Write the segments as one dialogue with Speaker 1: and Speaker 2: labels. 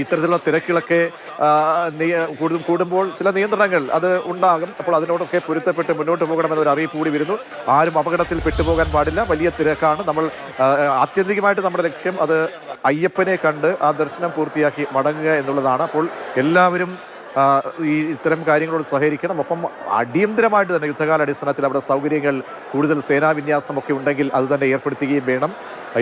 Speaker 1: ഇത്തരത്തിലുള്ള തിരക്കിളൊക്കെ കൂടുമ്പോൾ ചില നിയന്ത്രണങ്ങൾ അത് ഉണ്ടാകും. അപ്പോൾ അതിനോടൊക്കെ പൊരുത്തപ്പെട്ട് മുന്നോട്ട് പോകണമെന്നൊരു അറിയിപ്പ് കൂടി വരുന്നു. ആരും അപകടത്തിൽ പെട്ടുപോകാൻ പാടില്ല. വലിയ തിരക്കാണ്. നമ്മൾ ആത്യന്തികമായിട്ട് നമ്മുടെ ലക്ഷ്യം അത് അയ്യപ്പനെ കണ്ട് ആ ദർശനം പൂർത്തിയാക്കി മടങ്ങുക എന്നുള്ളതാണ്. അപ്പോൾ എല്ലാവരും ഈ ഇത്തരം കാര്യങ്ങളോട് സഹകരിക്കണം. ഒപ്പം അടിയന്തരമായിട്ട് തന്നെ യുദ്ധകാല അടിസ്ഥാനത്തിൽ അവിടെ സൗകര്യങ്ങൾ കൂടുതൽ സേനാവിന്യാസം ഒക്കെ ഉണ്ടെങ്കിൽ അത് തന്നെ ഏർപ്പെടുത്തുകയും വേണം.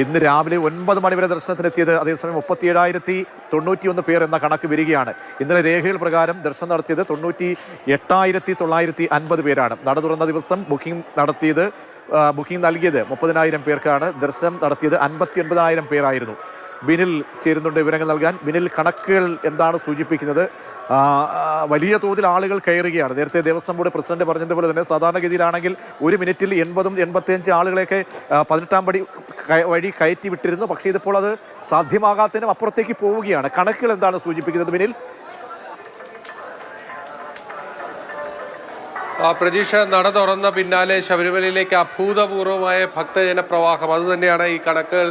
Speaker 1: ഇന്ന് രാവിലെ ഒൻപത് മണിവരെ ദർശനത്തിനെത്തിയത് അതേസമയം മുപ്പത്തി ഏഴായിരത്തി തൊണ്ണൂറ്റിയൊന്ന് പേർ എന്ന കണക്ക് വരികയാണ്. ഇന്നലെ രേഖകൾ പ്രകാരം ദർശനം നടത്തിയത് തൊണ്ണൂറ്റി എട്ടായിരത്തി തൊള്ളായിരത്തി അൻപത് പേരാണ്. നട തുറന്ന ദിവസം ബുക്കിംഗ് നടത്തിയത് ബുക്കിംഗ് നൽകിയത് മുപ്പതിനായിരം പേർക്കാണ്. ദർശനം നടത്തിയത് അൻപത്തി ഒൻപതിനായിരം പേരായിരുന്നു. ബിനിൽ ചേരുന്നുണ്ട് വിവരങ്ങൾ നൽകാൻ. ബിനിൽ കണക്കുകൾ എന്താണ് സൂചിപ്പിക്കുന്നത്? വലിയ തോതിൽ ആളുകൾ കയറുകയാണ്. നേരത്തെ ദേവസ്വം ബോർഡ് പ്രസിഡന്റ് പറഞ്ഞതുപോലെ തന്നെ സാധാരണഗതിയിലാണെങ്കിൽ ഒരു മിനിറ്റിൽ എൺപതും എൺപത്തിയഞ്ച് ആളുകളെയൊക്കെ പതിനെട്ടാം പടി വഴി കയറ്റി വിട്ടിരുന്നു. പക്ഷേ ഇതിപ്പോൾ അത് സാധ്യമാകാത്തതിനും അപ്പുറത്തേക്ക് പോവുകയാണ്. കണക്കുകൾ എന്താണ് സൂചിപ്പിക്കുന്നത് ബിനിൽ
Speaker 2: പ്രതീക്ഷ നട തുറന്ന പിന്നാലെ ശബരിമലയിലേക്ക് അഭൂതപൂർവമായ ഭക്തജന പ്രവാഹം. അത് തന്നെയാണ് ഈ കണക്കുകൾ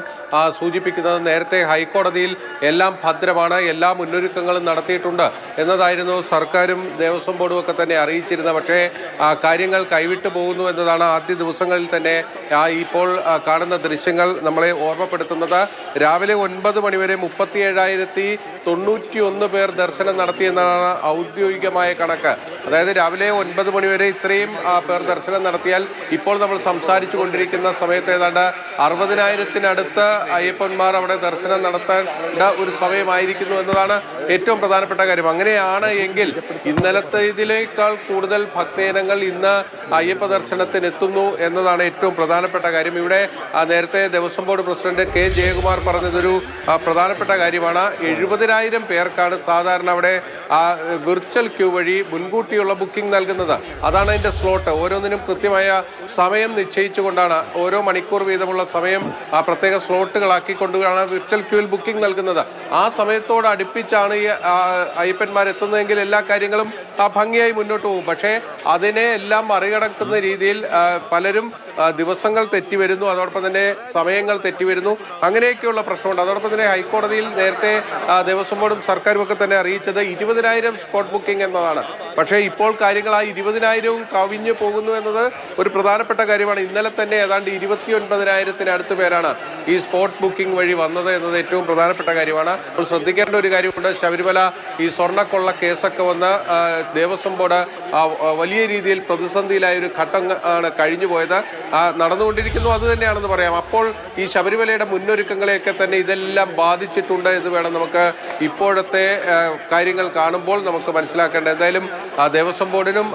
Speaker 2: സൂചിപ്പിക്കുന്നത്. നേരത്തെ ഹൈക്കോടതിയിൽ എല്ലാം ഭദ്രമാണ് എല്ലാ മുന്നൊരുക്കങ്ങളും നടത്തിയിട്ടുണ്ട് എന്നതായിരുന്നു സർക്കാരും ദേവസ്വം ബോർഡും ഒക്കെ തന്നെ അറിയിച്ചിരുന്നത്. പക്ഷേ കാര്യങ്ങൾ കൈവിട്ടു പോകുന്നു എന്നതാണ് ആദ്യ ദിവസങ്ങളിൽ തന്നെ ഇപ്പോൾ കാണുന്ന ദൃശ്യങ്ങൾ നമ്മളെ ഓർമ്മപ്പെടുത്തുന്നത്. രാവിലെ ഒൻപത് മണിവരെ മുപ്പത്തി ഏഴായിരത്തി തൊണ്ണൂറ്റി ഒന്ന് പേർ ദർശനം നടത്തിയെന്നാണ് ഔദ്യോഗികമായ കണക്ക്. അതായത് രാവിലെ ഒൻപത് മണിവരെ ഇത്രയും പേർ ദർശനം നടത്തിയാൽ ഇപ്പോൾ നമ്മൾ സംസാരിച്ചു കൊണ്ടിരിക്കുന്ന സമയത്ത് ഏതാണ്ട് അറുപതിനായിരത്തിനടുത്ത് അയ്യപ്പന്മാർ അവിടെ ദർശനം നടത്തേണ്ട ഒരു സമയമായിരിക്കുന്നു എന്നതാണ് ഏറ്റവും പ്രധാനപ്പെട്ട കാര്യം. അങ്ങനെയാണ് എങ്കിൽ ഇന്നലത്തെ കൂടുതൽ ഭക്തജനങ്ങൾ ഇന്ന് അയ്യപ്പ ദർശനത്തിന് എത്തുന്നു എന്നതാണ് ഏറ്റവും പ്രധാനപ്പെട്ട കാര്യം. ഇവിടെ നേരത്തെ Devaswom board president K. Jayakumar പറഞ്ഞതൊരു പ്രധാനപ്പെട്ട കാര്യമാണ്. എഴുപതിനായിരം പേർക്കാണ് സാധാരണ അവിടെ വിർച്വൽ ക്യൂ വഴി മുൻകൂട്ടിയുള്ള ബുക്കിംഗ് നൽകുന്നത്. അതാണ് അതിന്റെ സ്ലോട്ട് ഓരോന്നിനും കൃത്യമായ സമയം നിശ്ചയിച്ചുകൊണ്ടാണ് ഓരോ മണിക്കൂർ വീതമുള്ള സമയം പ്രത്യേക സ്ലോട്ടുകളാക്കിക്കൊണ്ടാണ് വിർച്വൽ ക്യൂവിൽ ബുക്കിംഗ് നൽകുന്നത്. ആ സമയത്തോട് അടുപ്പിച്ചാണ് ഈ അയ്യപ്പന്മാർ എത്തുന്നതെങ്കിൽ എല്ലാ കാര്യങ്ങളും ഭംഗിയായി മുന്നോട്ട് പോകും. പക്ഷേ അതിനെ എല്ലാം മറികടക്കുന്ന രീതിയിൽ പലരും ദിവസങ്ങൾ തെറ്റി വരുന്നു അതോടൊപ്പം തന്നെ സമയങ്ങൾ തെറ്റി വരുന്നു അങ്ങനെയൊക്കെയുള്ള പ്രശ്നമുണ്ട്. അതോടൊപ്പം തന്നെ ഹൈക്കോടതിയിൽ നേരത്തെ ദേവസ്വം ബോർഡും സർക്കാരും ഒക്കെ തന്നെ അറിയിച്ചത് ഇരുപതിനായിരം സ്പോട്ട് ബുക്കിംഗ് എന്നതാണ്. പക്ഷേ ഇപ്പോൾ കാര്യങ്ങൾ ആ ഇരുപതിനായിരവും കവിഞ്ഞു പോകുന്നു എന്നത് ഒരു പ്രധാനപ്പെട്ട കാര്യമാണ്. ഇന്നലെ തന്നെ ഏതാണ്ട് ഇരുപത്തി ഒൻപതിനായിരത്തിനടുത്ത് പേരാണ് ഈ സ്പോട്ട് ബുക്കിംഗ് വഴി വന്നത് എന്നത് ഏറ്റവും പ്രധാനപ്പെട്ട കാര്യമാണ്. അപ്പോൾ ശ്രദ്ധിക്കേണ്ട ഒരു കാര്യമുണ്ട്. ശബരിമല ഈ സ്വർണക്കൊള്ള കേസൊക്കെ വന്ന് ദേവസ്വം ബോർഡ് വലിയ രീതിയിൽ പ്രതിസന്ധിയിലായ ഒരു ഘട്ടം ആണ് കഴിഞ്ഞു പോയത് നടന്നുകൊണ്ടിരിക്കുന്നു. അത് തന്നെയാണെന്ന് പറയാം. അപ്പോൾ ഈ ശബരിമലയുടെ മുന്നൊരുക്കങ്ങളെയൊക്കെ തന്നെ ഇതെല്ലാം ബാധിച്ചിട്ടുണ്ട് എന്ന് വേണം നമുക്ക് ഇപ്പോഴത്തെ കാര്യങ്ങൾ കാണുമ്പോൾ നമുക്ക് മനസ്സിലാക്കേണ്ടത്. എന്തായാലും ദേവസ്വം ബോർഡിനും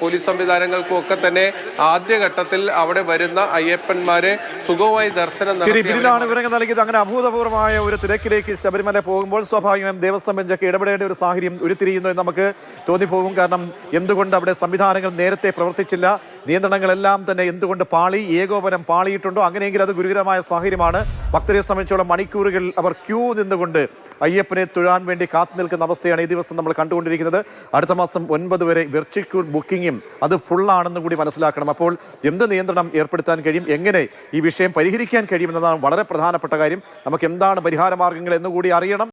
Speaker 2: പോലീസ് സംവിധാനങ്ങൾക്കും ഒക്കെ തന്നെ ആദ്യഘട്ടത്തിൽ അവിടെ വരുന്ന അയ്യപ്പന്മാരെ സുഖമായി ദർശനം
Speaker 1: ബിനിലാണ് വിവരങ്ങൾ നൽകിയത്. അങ്ങനെ അഭൂതപൂർവമായ ഒരു തിരക്കിലേക്ക് ശബരിമല പോകുമ്പോൾ സ്വാഭാവികം ദേവസ്വം ബെഞ്ചൊക്കെ ഇടപെടേണ്ട ഒരു സാഹചര്യം ഉരുത്തിരിയുന്നു എന്ന് നമുക്ക് തോന്നിപ്പോകും. കാരണം എന്തുകൊണ്ട് അവിടെ സംവിധാനങ്ങൾ നേരത്തെ പ്രവർത്തിച്ചില്ല? നിയന്ത്രണങ്ങളെല്ലാം തന്നെ എന്തുകൊണ്ട് പാളി ഏകോപനം പാളിയിട്ടുണ്ടോ? അങ്ങനെയെങ്കിൽ അത് ഗുരുതരമായ സാഹചര്യമാണ്. ഭക്തരെ സംബന്ധിച്ചോളം മണിക്കൂറുകൾ അവർ ക്യൂ നിന്നുകൊണ്ട് അയ്യപ്പനെ തൊഴാൻ വേണ്ടി കാത്തു നിൽക്കുന്ന അവസ്ഥയാണ് ഈ ദിവസം നമ്മൾ കണ്ടുകൊണ്ടിരിക്കുന്നത്. അടുത്ത മാസം ഒൻപത് വരെ വെർച്വൽ ബുക്കിങ്ങും അത് ഫുള്ളാണെന്ന് കൂടി മനസ്സിലാക്കണം. അപ്പോൾ എന്ത് നിയന്ത്രണം ഏർപ്പെടുത്താൻ കഴിയും? എങ്ങനെ ഈ വിഷയം പരിഹരിക്കാൻ കഴിയുമെന്നതാണ് വളരെ പ്രധാനപ്പെട്ട കാര്യം. നമുക്ക് എന്താണ് പരിഹാര മാർഗങ്ങൾ എന്നുകൂടി അറിയണം.